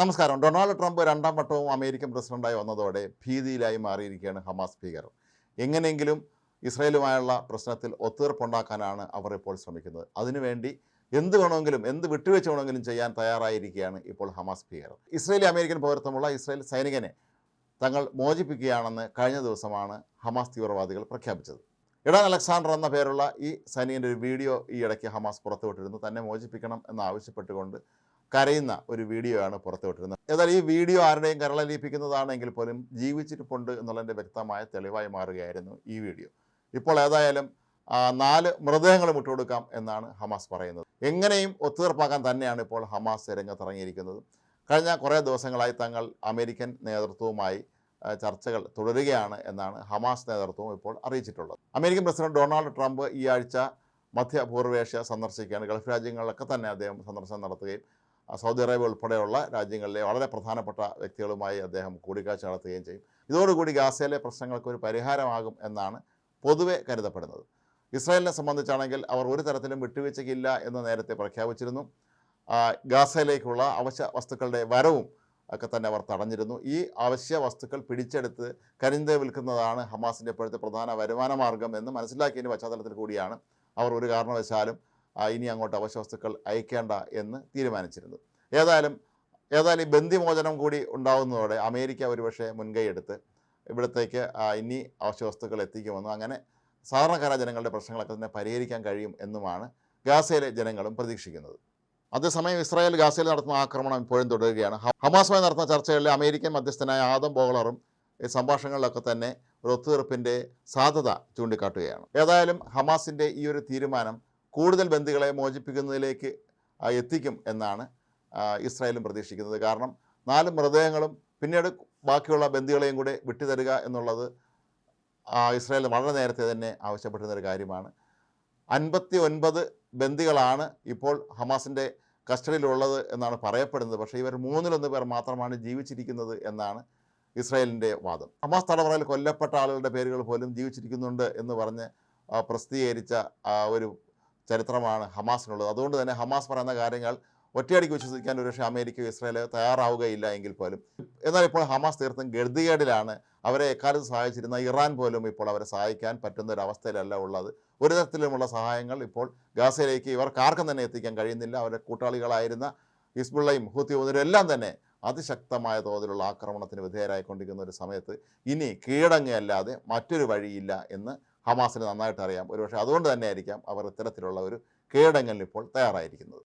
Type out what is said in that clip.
നമസ്കാരം. Donald Trump രണ്ടാം വട്ടവും അമേരിക്കൻ പ്രസിഡന്റായി വന്നതോടെ ഭീതിയിലായി മാറിയിരിക്കുകയാണ് ഹമാസ് ഭീകരർ. എങ്ങനെയെങ്കിലും ഇസ്രയേലുമായുള്ള പ്രശ്നത്തിൽ ഒത്തുതീർപ്പുണ്ടാക്കാനാണ് അവർ ഇപ്പോൾ ശ്രമിക്കുന്നത്. അതിനുവേണ്ടി എന്ത് വേണമെങ്കിലും എന്ത് വിട്ടുവെച്ച് വേണമെങ്കിലും ചെയ്യാൻ തയ്യാറായിരിക്കുകയാണ് ഇപ്പോൾ ഹമാസ് ഭീകരർ. ഇസ്രയേലി അമേരിക്കൻ പൗരത്വമുള്ള ഇസ്രയേൽ സൈനികനെ തങ്ങൾ മോചിപ്പിക്കുകയാണെന്ന് കഴിഞ്ഞ ദിവസമാണ് ഹമാസ് തീവ്രവാദികൾ പ്രഖ്യാപിച്ചത്. ഇടാൻ അലക്സാണ്ടർ എന്ന പേരുള്ള ഈ സൈനികന്റെ ഒരു വീഡിയോ ഈ ഇടയ്ക്ക് ഹമാസ് പുറത്തുവിട്ടിരുന്നു. തന്നെ മോചിപ്പിക്കണം എന്നാവശ്യപ്പെട്ടുകൊണ്ട് കരയുന്ന ഒരു വീഡിയോ ആണ് പുറത്തുവിട്ടിരുന്നത് എന്നാൽ ഈ വീഡിയോ ആരുടെയും കരളലിയിപ്പിക്കുന്നതാണെങ്കിൽ പോലും ജീവിച്ചിരിപ്പുണ്ട് എന്നുള്ളതിന്റെ വ്യക്തമായ തെളിവായി മാറുകയായിരുന്നു ഈ വീഡിയോ ഇപ്പോൾ ഏതായാലും നാല് മൃതദേഹങ്ങൾ വിട്ടുകൊടുക്കാം എന്നാണ് ഹമാസ് പറയുന്നത്. എങ്ങനെയും ഒത്തുതീർപ്പാക്കാൻ തന്നെയാണ് ഇപ്പോൾ ഹമാസ് രംഗത്തിറങ്ങിയിരിക്കുന്നത്. കഴിഞ്ഞ കുറേ ദിവസങ്ങളായി തങ്ങൾ അമേരിക്കൻ നേതൃത്വവുമായി ചർച്ചകൾ തുടരുകയാണ് എന്നാണ് ഹമാസ് നേതൃത്വം ഇപ്പോൾ അറിയിച്ചിട്ടുള്ളത്. അമേരിക്കൻ പ്രസിഡന്റ് ഡൊണാൾഡ് ട്രംപ് ഈ ആഴ്ച മധ്യ പൂർവേഷ്യ സന്ദർശിക്കുകയാണ്. ഗൾഫ് രാജ്യങ്ങളിലൊക്കെ തന്നെ അദ്ദേഹം സന്ദർശനം നടത്തുകയും സൗദി അറേബ്യ ഉൾപ്പെടെയുള്ള രാജ്യങ്ങളിലെ വളരെ പ്രധാനപ്പെട്ട വ്യക്തികളുമായി അദ്ദേഹം കൂടിക്കാഴ്ച നടത്തുകയും ചെയ്യും. ഇതോടുകൂടി ഗാസയിലെ പ്രശ്നങ്ങൾക്ക് ഒരു പരിഹാരമാകും എന്നാണ് പൊതുവെ കരുതപ്പെടുന്നത്. ഇസ്രായേലിനെ സംബന്ധിച്ചാണെങ്കിൽ അവർ ഒരു തരത്തിലും വിട്ടുവീഴ്ചയ്ക്കില്ല എന്ന് നേരത്തെ പ്രഖ്യാപിച്ചിരുന്നു. ഗാസയിലേക്കുള്ള അവശ്യ വസ്തുക്കളുടെ വരവും ഒക്കെ തന്നെ അവർ തടഞ്ഞിരുന്നു. ഈ അവശ്യ വസ്തുക്കൾ പിടിച്ചെടുത്ത് കരിന്ത വിൽക്കുന്നതാണ് ഹമാസിന്റെ ഇപ്പോഴത്തെ പ്രധാന വരുമാന മാർഗം എന്ന് മനസ്സിലാക്കിയതിന്റെ പശ്ചാത്തലത്തിൽ കൂടിയാണ് അവർ ഒരു കാരണവശാലും ഇനി അങ്ങോട്ട് അവശ്യ വസ്തുക്കൾ അയക്കേണ്ട എന്ന് തീരുമാനിച്ചിരുന്നു. ഏതായാലും ഏതായാലും ഈ ബന്ധിമോചനം കൂടി ഉണ്ടാകുന്നതോടെ അമേരിക്ക ഒരുപക്ഷെ മുൻകൈ എടുത്ത് ഇവിടത്തേക്ക് ഇനി അവശ്യ വസ്തുക്കൾ എത്തിക്കുമെന്നും അങ്ങനെ സാധാരണക്കാരായ ജനങ്ങളുടെ പ്രശ്നങ്ങളൊക്കെ തന്നെ പരിഹരിക്കാൻ കഴിയും എന്നുമാണ് ഗാസയിലെ ജനങ്ങളും പ്രതീക്ഷിക്കുന്നത്. അതേസമയം ഇസ്രായേൽ ഗാസയിൽ നടത്തുന്ന ആക്രമണം ഇപ്പോഴും തുടരുകയാണ്. ഹമാസുമായി നടത്തുന്ന ചർച്ചകളിൽ അമേരിക്കൻ മധ്യസ്ഥനായ ആദം ബോളറും ഈ സംഭാഷണങ്ങളിലൊക്കെ തന്നെ ഒരു ഒത്തുതീർപ്പിന്റെ സാധ്യത ചൂണ്ടിക്കാട്ടുകയാണ്. ഏതായാലും ഹമാസിന്റെ ഈ ഒരു തീരുമാനം കൂടുതൽ ബന്ധുക്കളെ മോചിപ്പിക്കുന്നതിലേക്ക് എത്തിക്കും എന്നാണ് ഇസ്രായേലും പ്രതീക്ഷിക്കുന്നത്. കാരണം നാല് മൃതദേഹങ്ങളും പിന്നീട് ബാക്കിയുള്ള ബന്ദികളെയും കൂടെ വിട്ടുതരിക എന്നുള്ളത് ഇസ്രായേൽ വളരെ നേരത്തെ തന്നെ ആവശ്യപ്പെട്ടിരുന്ന ഒരു കാര്യമാണ്. അൻപത്തി ഒൻപത് ബന്ദികളാണ് ഇപ്പോൾ ഹമാസിന്റെ കസ്റ്റഡിയിലുള്ളത് എന്നാണ് പറയപ്പെടുന്നത്. പക്ഷേ ഇവർ മൂന്നിലൊന്ന് പേർ മാത്രമാണ് ജീവിച്ചിരിക്കുന്നത് എന്നാണ് ഇസ്രായേലിന്റെ വാദം. ഹമാസ് തടവറയിൽ കൊല്ലപ്പെട്ട ആളുകളുടെ പേരുകൾ പോലും ജീവിച്ചിരിക്കുന്നുണ്ട് എന്ന് പറഞ്ഞ് പ്രസിദ്ധീകരിച്ച ഒരു ചരിത്രമാണ് ഹമാസിനുള്ളത്. അതുകൊണ്ട് തന്നെ ഹമാസ് പറയുന്ന കാര്യങ്ങൾ ഒറ്റയടിക്ക് വിശ്വസിക്കാൻ ഒരുപക്ഷെ അമേരിക്കയോ ഇസ്രായേലോ തയ്യാറാവുകയില്ല എങ്കിൽ പോലും. എന്നാൽ ഇപ്പോൾ ഹമാസ് തീർത്തും ഗതികേടിലാണ് അവരെ എക്കാലത്ത് സഹായിച്ചിരുന്ന ഇറാൻ പോലും ഇപ്പോൾ അവരെ സഹായിക്കാൻ പറ്റുന്ന ഒരു അവസ്ഥയിലല്ല ഉള്ളത്. ഒരു തരത്തിലുമുള്ള സഹായങ്ങൾ ഇപ്പോൾ ഗാസയിലേക്ക് ഇവർക്ക് ആർക്കും തന്നെ എത്തിക്കാൻ കഴിയുന്നില്ല. അവരുടെ കൂട്ടാളികളായിരുന്ന ഹിസ്ബുള്ളയും ഹൂത്തിയും എല്ലാം തന്നെ അതിശക്തമായ തോതിലുള്ള ആക്രമണത്തിന് വിധേയരായിക്കൊണ്ടിരിക്കുന്ന ഒരു സമയത്ത് ഇനി കീഴടങ്ങുകയല്ലാതെ മറ്റൊരു വഴിയില്ല എന്ന് ഹമാസിന് നന്നായിട്ട് അറിയാം. ഒരുപക്ഷെ അതുകൊണ്ട് തന്നെ ആയിരിക്കാം അവർ ഇത്തരത്തിലുള്ള ഒരു കീഴടങ്ങലിന് ഇപ്പോൾ തയ്യാറായിരിക്കുന്നത്.